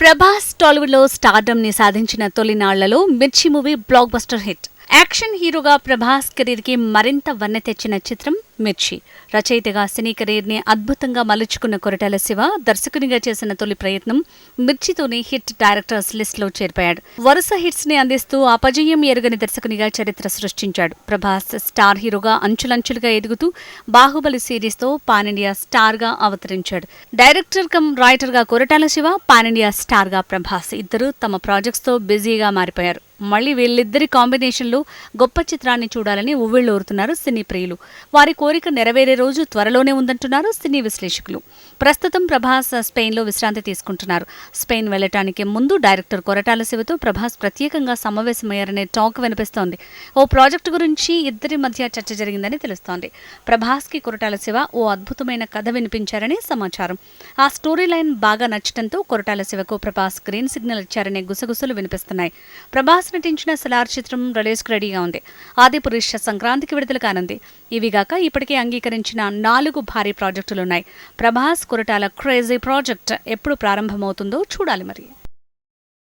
ప్రభాస్ టాలీవుడ్లో స్టార్డమ్ని సాధించిన తొలినాళ్ళలో Mirchi movie blockbuster hit. Action hero Prabhas కెరీర్కి మరింత వన్నె తెచ్చిన చిత్రం మిర్చి. రచయితగా సినీ కెరీర్ని అద్భుతంగా మలుచుకున్న కొరటాల శివ దర్శకునిగా చేసిన తొలి ప్రయత్నం మిర్చితోనే హిట్ డైరెక్టర్స్ లిస్ట్లో చేరిపోయాడు. వరుస హిట్స్ని అందిస్తూ అపజయం ఎరుగని దర్శకునిగా చరిత్ర సృష్టించాడు. ప్రభాస్ స్టార్ హీరోగా అంచులంచులుగా ఎదుగుతూ బాహుబలి సిరీస్తో స్టార్గా స్టార్గా అవతరించాడు. డైరెక్టర్ కమ్ రైటర్గా కొరటాల శివ పానిండియా స్టార్గా స్టార్గా ప్రభాస్. ఇద్దరు తమ ప్రాజెక్ట్స్తో బిజీగా మారిపోయారు. మళ్ళీ వీళ్ళిద్దరి కాంబినేషన్లో గొప్ప చిత్రాన్ని చూడాలని ఉవ్విళ్ళూరుతున్నారు సినీ ప్రియులు. వారి కోరిక నెరవేరే రోజు త్వరలోనే ఉందంటున్నారు సినీ విశ్లేషకులు. ప్రస్తుతం ప్రభాస్ స్పెయిన్లో విశ్రాంతి తీసుకుంటున్నారు. స్పెయిన్ వెళ్ళటానికి ముందు డైరెక్టర్ కొరటాల శివతో ప్రభాస్ ప్రత్యేకంగా సమావేశమయ్యారనే టాక్ వినిపిస్తోంది. ఓ ప్రాజెక్టు గురించి ఇద్దరి మధ్య చర్చ జరిగిందని తెలుస్తోంది. ప్రభాస్కి కొరటాల శివ ఓ అద్భుతమైన కథ వినిపించారని సమాచారం. ఆ స్టోరీ లైన్ బాగా నచ్చడంతో కొరటాల శివకు ప్రభాస్ గ్రీన్ సిగ్నల్ ఇచ్చారనే గుసగుసలు వినిపిస్తున్నాయి. ప్రభాస్ నటించిన సలార్ చిత్రం రిలీజ్కు రెడీగా ఉంది. ఆదిపురుష సంక్రాంతికి విడుదల కానుంది. ఇవిగాక ఇప్పటికే అంగీకరించిన నాలుగు భారీ ప్రాజెక్టులున్నాయి. ప్రభాస్ కురటాల క్రేజీ ప్రాజెక్ట్ ఎప్పుడు ప్రారంభమవుతుందో చూడాలి మరి.